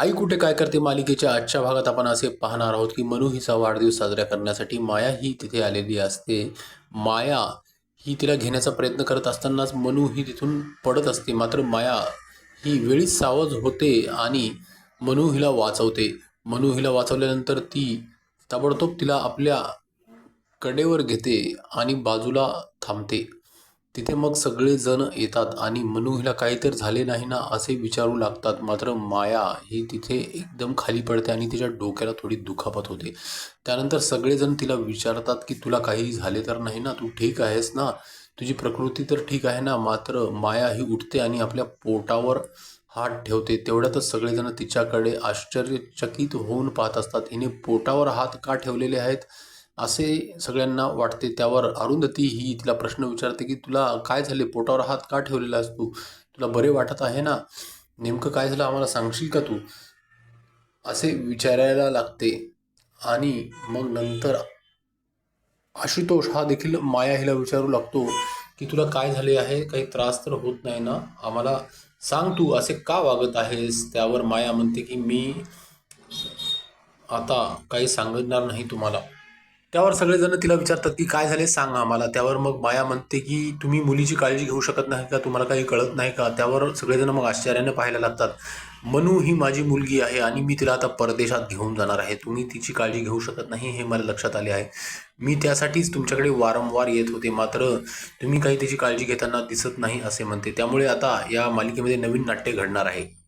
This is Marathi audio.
आई कुठे काय करते? मालिकेच्या आजच्या भागात आपण असे पाहणार आहोत की मनू हिचा वाढदिवस साजरा करण्यासाठी माया ही तिथे आलेली असते. माया ही तिला घेण्याचा प्रयत्न करत असतानाच मनू ही तिथून पडत असते. मात्र माया ही वेळीच सावध होते आणि मनू हिला वाचवते. मनू हिला वाचवल्यानंतर ती ताबडतोब तिला आपल्या कडेवर घेते आणि बाजूला थांबते. तिथे मग सगळेजण येतात आणि मनू हिला काहीतरी झाले नाही ना असे विचारू लागतात. मात्र माया ही तिथे एकदम खाली पडते आणि तिच्या डोक्याला थोडी दुखापत होते. त्यानंतर सगळेजण तिला विचारतात की तुला काही झाले तर नाही ना? तू ठीक आहेस ना? तुझी प्रकृती तर ठीक आहे ना? मात्र माया ही उठते आणि आपल्या पोटावर हात ठेवते तेवढ्यातच सगळेजण तिच्याकडे आश्चर्यचकित होऊन पाहत असतात. हिने पोटावर हात का ठेवलेले आहेत? असे सगळ्यांना वाटते. त्यावर अरुंधती ही तिला प्रश्न विचारते की तुला काय झाले? पोटावर हात का ठेवलेला आहेस तू तुला बरे वाटत आहे ना? नेमकं काय झालं आम्हाला सांगशील का तू? असे विचारायला लागते. आणि मग नंतर आशुतोष हा देखील माया हिला विचारू लागतो की तुला काय झाले आहे? काही त्रास तर होत नाही ना? आम्हाला सांग तू असे का वागत आहेस? त्यावर माया म्हणते की मी आता काही सांगणार नाही तुम्हाला. त्यावर सगळेजण तिला विचारतात की काय झाले सांग आम्हाला. त्यावर मग माया म्हणते की तुम्ही मुलीची काळजी घेऊ शकत नाही का? तुम्हाला काही कळत नाही का? त्यावर सगळेजण मग आश्चर्याने पाहायला लागतात. मनू ही माझी मुलगी आहे आणि मी तिला आता परदेशात घेऊन जाणार आहे. तुम्ही तिची काळजी घेऊ शकत नाही हे मला लक्षात आले आहे. मी त्यासाठीच तुमच्याकडे वारंवार येत होते. मात्र तुम्ही काही तिची काळजी घेताना दिसत नाही असे म्हणते. त्यामुळे आता या मालिकेमध्ये नवीन नाट्य घडणार आहे.